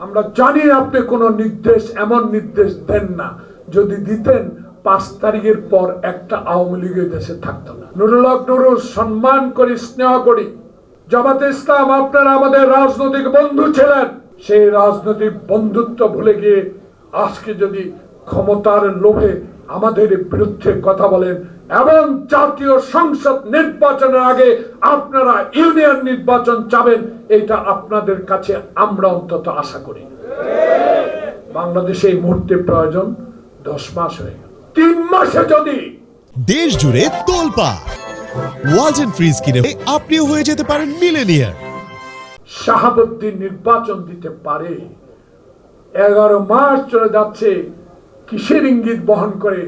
আমরা জানি আপনি কোনো নির্দেশ, এমন নির্দেশ দেন না। যদি দিতেন, পাঁচ তারিখের পর একটা আওয়ামী লীগের দেশে থাকতো না। নুরুল হক, নুরুল, সম্মান করি, স্নেহ করি। জামাতে ইসলাম, আপনারা আমাদের রাজনৈতিক বন্ধু ছিলেন। সেই রাজনৈতিক বন্ধুত্ব ভুলে গিয়ে আজকে যদি ক্ষমতার লোভে আমাদের বিরুদ্ধে কথা বলেন এবং জাতীয় সংসদ নির্বাচনের আগে আপনারা ইউনিয়ন নির্বাচন চাবেন এটা আপনাদের কাছে আমরা অন্তত আশা করি। বাংলাদেশে এই মুহূর্তে প্রয়োজন দশ মাস হয়ে গেল। তিন মাসে যদি দেশ জুড়ে তোলপা ওয়ালটন ফ্রিজ কিনে আপনিও হয়ে যেতে পারেন মিলেনিয়ার। শাহাবুদ্দিন নির্বাচন দিতে পারে। এগারো মাস চলে যাচ্ছে কিসের ইঙ্গিত বহন করে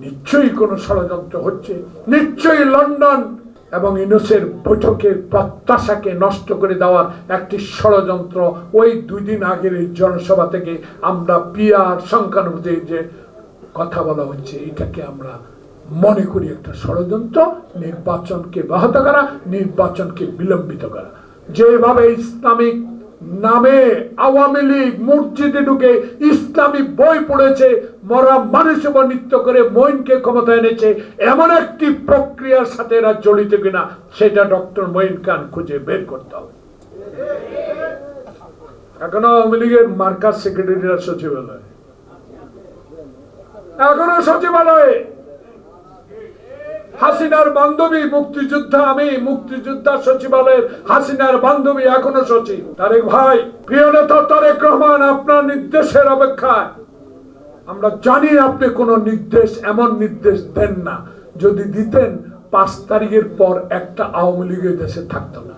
নিশ্চয়ই কোনো ষড়যন্ত্র হচ্ছে। নিশ্চয়ই লন্ডন এবং ইউনুসের বৈঠকের প্রত্যাশাকে নষ্ট করে দেওয়ার একটি ষড়যন্ত্র ওই দুই দিন আগের এই জনসভা থেকে আমরা পিয়ার সংখ্যানুভূতির যে কথা বলা হচ্ছে, এটাকে আমরা মনে করি একটা ষড়যন্ত্র, নির্বাচনকে ব্যাহত করা, নির্বাচনকে বিলম্বিত করা। যেভাবে ইসলামিক নামে আওয়ামী লীগ মসজিদে ঢুকে ইসলামী বই পড়েছে, মরা মানুষ নৃত্য করে মইনকে ক্ষমতা এনেছে। এমন একটি প্রক্রিয়ার সাথে এরা জড়িত কিনা, সেটা ডক্টর মঈন খান খুঁজে বের করতে হবে। এখনও আওয়ামী লীগের মার্কাজ সেক্রেটারিরা সচিবালয়। এখনও সচিবালয়ে হাসিনার বান্ধবী মুক্তিযোদ্ধা আমি, মুক্তিযোদ্ধা সচিবালয়ের হাসিনার বান্ধবী এখনও সচিব। তারেক ভাই, প্রিয় নেতা তারেক রহমান, আপনার নির্দেশের অপেক্ষায়। আমরা জানি আপনি কোনো নির্দেশ, এমন নির্দেশ দেন না, যদি দিতেন পাঁচ তারিখের পর একটা আওয়ামী লীগের দেশে থাকতো না।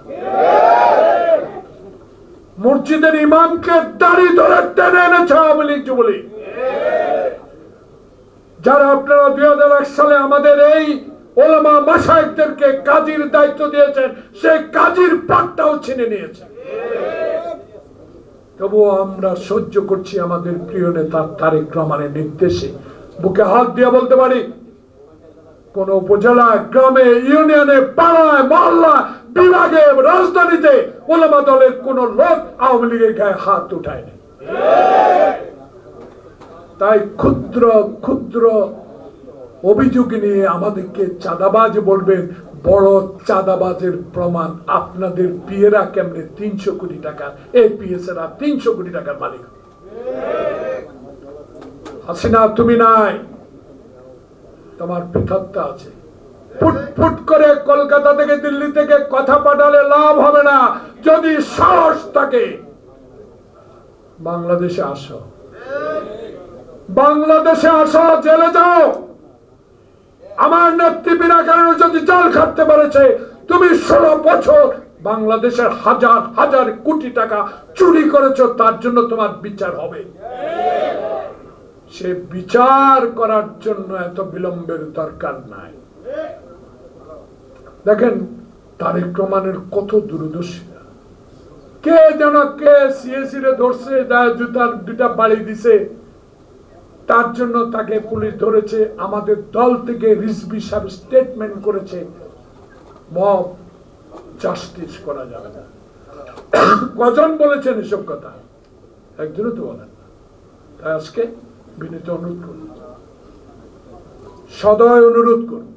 মসজিদের ইমামকে দাড়ি ধরে টেনে এনেছে আওয়ামী লীগ যুবলীগ। যারা আপনারা দুই হাজার এক সালে আমাদের এই ওলামা মাসায়কদেরকে কাজীর দায়িত্ব দিয়েছেন, সেই কাজীর পাটটাও ছিনে নিয়েছে। তবুও আমরা সহ্য করছি আমাদের প্রিয় নেতা তারেক রহমানের নির্দেশে। বুকে হাত দিয়ে বলতে পারি, কোন উপজেলা, গ্রামে, ইউনিয়নে, পাড়ায়, মহল্লায়, বিভাগে, রাজধানীতে ওলামা দলের কোন লোক আওয়ামী লীগের গায়ে হাত উঠায়নি। তাই ক্ষুদ্র ক্ষুদ্র অভিযোগ নিয়ে আমাদেরকে চাঁদাবাজ বলবেন। বড় চাঁদাবাজের প্রমাণ আপনাদের পিয়েরা কেমনে তিনশো কোটি টাকা? এই পিএসেরা তিনশো কোটি টাকার মালিক। হাসিনা, তুমি নাই। তোমার পৃথকতা আছে। ফুট ফুট করে কলকাতা থেকে দিল্লি থেকে কথা পাঠালে লাভ হবে না। যদি সাহস থাকে, বাংলাদেশে আসো। বাংলাদেশে আসো, জেলে যাও। আমার নেত্রী বিনা কারণে যদি জল খাটতে পেরেছে, তুমি ষোলো বছর বাংলাদেশের হাজার হাজার কোটি টাকা চুরি করেছ, তার জন্য তোমার বিচার হবে। সে বিচার করার জন্য এত বিলম্বের দরকার নাই। দেখেন, তারেক রহমানের কত দূরদর্শিতা কে যেন কে সিএসি রে ধরছে জুতার দুটা বাড়ি দিছে। তার জন্য তাকে পুলিশ ধরেছে, আমাদের দল থেকে রিজবি সাহেব স্টেটমেন্ট করেছে, মব জাস্টিস করা যাবে না। কজন বলেছেন এসব কথা? একজনও তো বলেন তাই আজকে বিনীত অনুরোধ করুন। সদয় অনুরোধ করুন।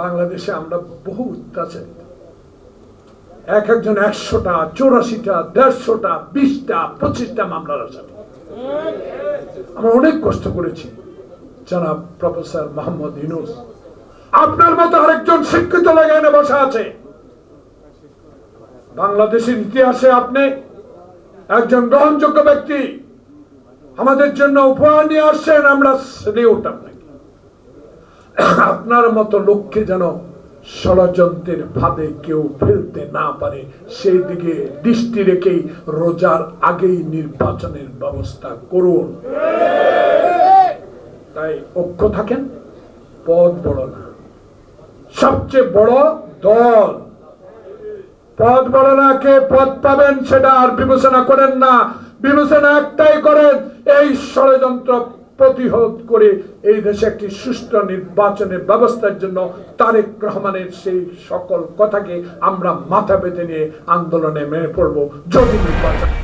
বাংলাদেশে আমরা বহু অত্যাচারিত। এক একজন একশোটা, চৌরাশিটা, দেড়শোটা, বিশটা, পঁচিশটা মামলার আসামি। আমরা অনেক কষ্ট করেছি, জনাব প্রফেসর মোহাম্মদ ইউনুস। আপনার মতো আরেকজন শিক্ষিত লাগানে বসা আছে। বাংলাদেশের ইতিহাসে আপনি একজন গ্রহণযোগ্য ব্যক্তি। আমাদের জন্য উপহার নিয়ে আসছেন, আমরা আপনার মতো লোককে যেন ষড়যন্ত্রের ফাঁদে কেউ ফেলতে না পারে, সেই দিকে দৃষ্টি রেখেই রোজার আগেই নির্বাচনের ব্যবস্থা করুন। তাই ঐক্য থাকেন পদ বড় না। সবচেয়ে বড় দল। পদ বড় না, কে পদ পাবেন সেটা আর বিবেচনা করেন না। বিবেচনা একটাই করেন, এই ষড়যন্ত্র প্রতিহত করে এই দেশে একটি সুষ্ঠু নির্বাচনের ব্যবস্থার জন্য তারেক রহমানের সেই সকল কথাকে আমরা মাথা পেতে নিয়ে আন্দোলনে মেনে পড়ব। যদি নির্বাচন